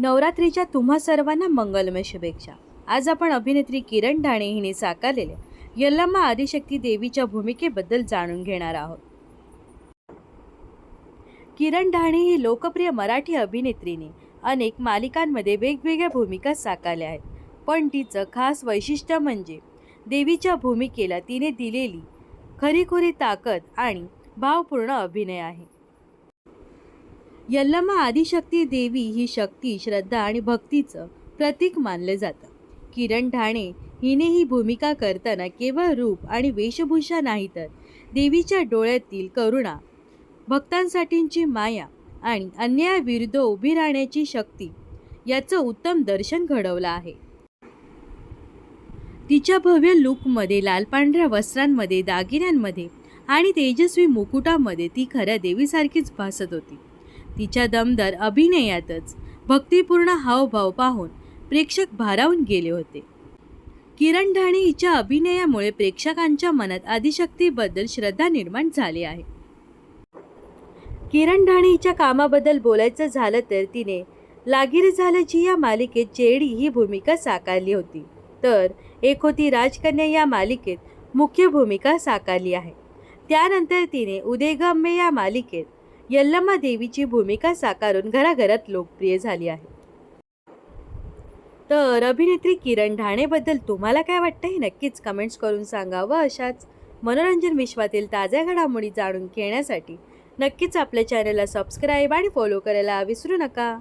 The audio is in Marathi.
नवरात्रीच्या तुम्हा सर्वांना मंगलमय शुभेच्छा. आज आपण अभिनेत्री किरण ढाणे हिने साकारलेल्या यल्लम्मा आदिशक्ती देवीच्या भूमिकेबद्दल जाणून घेणार आहोत. किरण ढाणे ही लोकप्रिय मराठी अभिनेत्रीने अनेक मालिकांमध्ये वेगवेगळ्या भूमिका साकारल्या आहेत. पण तिचं खास वैशिष्ट्य म्हणजे देवीच्या भूमिकेला तिने दिलेली खरीखुरी ताकद आणि भावपूर्ण अभिनय आहे. यल्लमा आदिशक्ती देवी ही शक्ती श्रद्धा आणि भक्तीचं प्रतीक मानलं जातं. किरण ढाणे हिने ही भूमिका करताना केवळ रूप आणि वेशभूषा नाही तर देवीच्या डोळ्यातील करुणा भक्तांसाठींची माया आणि अन्यायाविरुद्ध उभी राहण्याची शक्ती याचं उत्तम दर्शन घडवलं आहे. तिच्या भव्य लुकमध्ये लाल पांढऱ्या वस्त्रांमध्ये दागिन्यांमध्ये आणि तेजस्वी मुकुटामध्ये ती खऱ्या देवीसारखीच भासत होती. तिच्या दमदार अभिनयातच भक्तिपूर्ण हावभाव पाहून प्रेक्षक भारावून गेले होते. किरण ढाणे हिच्या अभिनयामुळे प्रेक्षकांच्या मनात आदिशक्तीबद्दल श्रद्धा निर्माण झाली आहे. किरण ढाणे हिच्या कामाबद्दल बोलायचं झालं तर तिने लागीर झाल्याची या मालिकेत जेडी ही भूमिका साकारली होती. तर एक होती राजकन्या या मालिकेत मुख्य भूमिका साकारली आहे. त्यानंतर तिने उदयगम्य या मालिकेत यल्लम्मा देवीची भूमिका साकारून घराघरात लोकप्रिय झाली आहे. तर अभिनेत्री किरण ढाणेबद्दल तुम्हाला काय वाटतं हे नक्कीच कमेंट्स करून सांगा व अशाच मनोरंजन विश्वातील ताज्या घडामोडी जाणून घेण्यासाठी नक्कीच आपल्या चॅनलला सबस्क्राईब आणि फॉलो करायला विसरू नका.